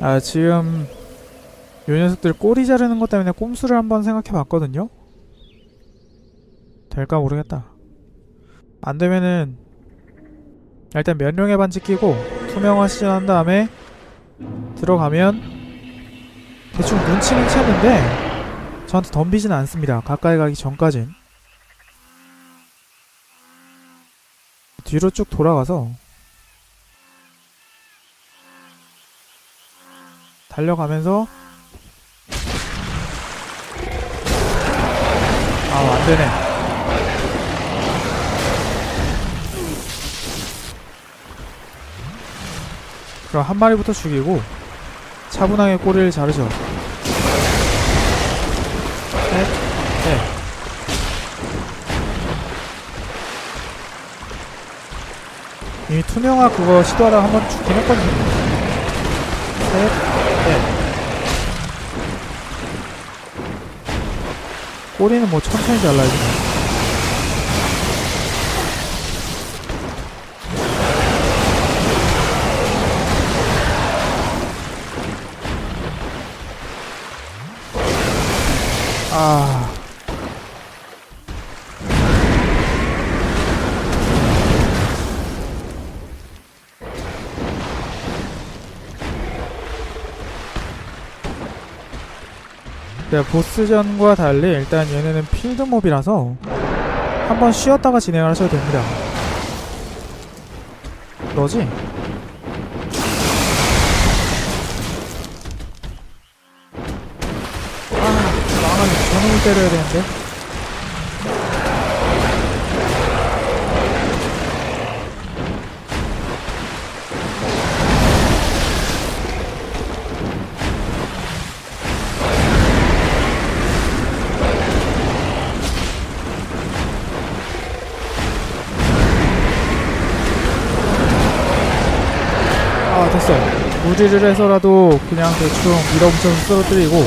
아 지금 요 녀석들 꼬리 자르는 것 때문에 꼼수를 한번 생각해 봤거든요. 될까 모르겠다. 안 되면은 일단 면령의 반지 끼고 투명화 시전한 다음에 들어가면 대충 눈치는 채는데 저한테 덤비지는 않습니다. 가까이 가기 전까진. 뒤로 쭉 돌아가서 달려가면서. 아 안되네. 그럼 한 마리부터 죽이고 차분하게 꼬리를 자르죠. 셋, 넷 이미 투명화 그거 시도하다가 한번 죽긴 했거든요. 셋, 꼬리는 뭐 천천히 잘라야지 뭐. 아. 네, 보스전과 달리 일단 얘네는 필드몹이라서 한번 쉬었다가 진행을 하셔도 됩니다. 너지? 아, 망하네. 저놈을 때려야 되는데. 무리를 해서라도 그냥 대충 밀어붙여서 쓰러뜨리고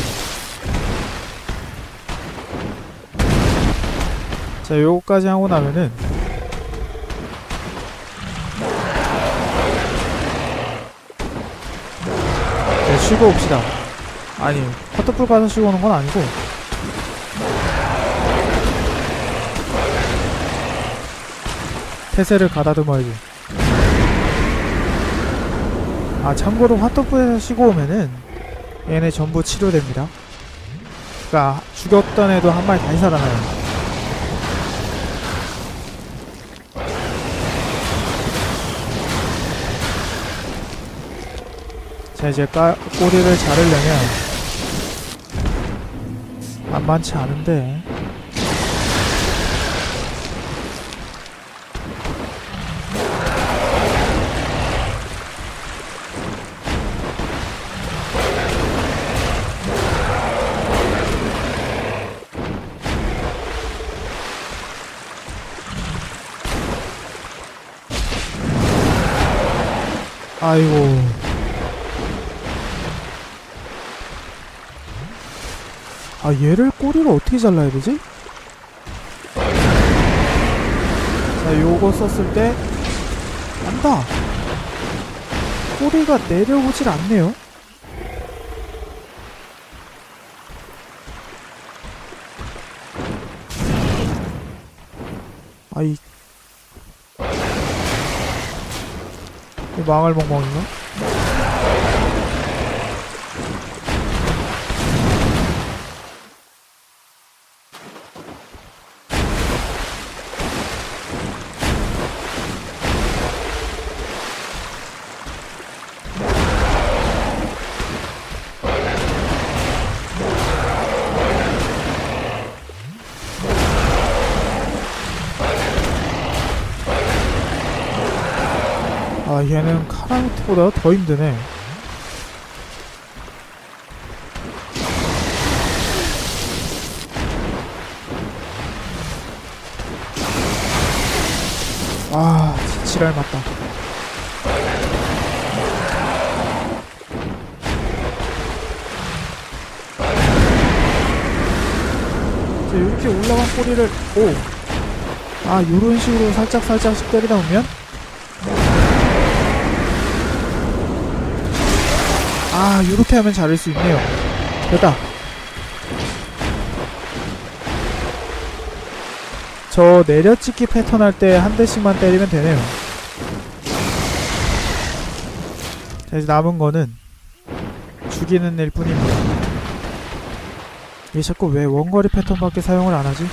자, 요거까지 하고 나면은 네, 쉬고 옵시다. 아니, 커터풀 가서 쉬고 오는 건 아니고 태세를 가다듬어야지. 아, 참고로 화토프에서 쉬고 오면은 얘네 전부 치료됩니다. 그니까 죽였던 애도 한 마리 다시 살아나요. 자 이제 까, 꼬리를 자르려면 만만치 않은데 아이고. 아 얘를 꼬리를 어떻게 잘라야 되지? 자 요거 썼을 때 안다. 꼬리가 내려오질 않네요. 아이 망할 멍멍인가? 얘는 카라미트보다 더 힘드네. 아 지랄 맞다. 자, 이렇게 올라간 꼬리를 오아 요런 식으로 살짝 살짝씩 때리다 보면 아아 이렇게 하면 자를 수 있네요. 됐다. 저 내려찍기 패턴 할 때 한 대씩만 때리면 되네요. 자 이제 남은 거는 죽이는 일 뿐입니다. 얘 자꾸 왜 원거리 패턴밖에 사용을 안 하지?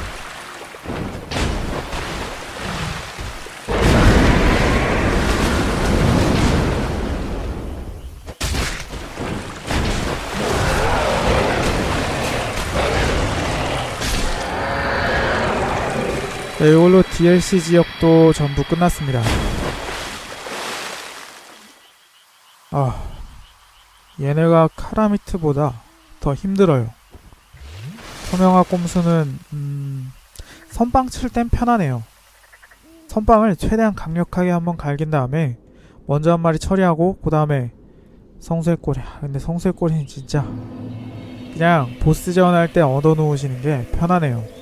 네, 이걸로 DLC 지역도 전부 끝났습니다. 아, 얘네가 카라미트보다 더 힘들어요. 소명화 꼼수는 음, 선빵 칠 땐 편하네요. 선빵을 최대한 강력하게 한번 갈긴 다음에 먼저 한 마리 처리하고 그 다음에 성수의 꼬리. 아, 근데 성수의 꼬리는 진짜 그냥 보스전 할 때 얻어 놓으시는 게 편하네요.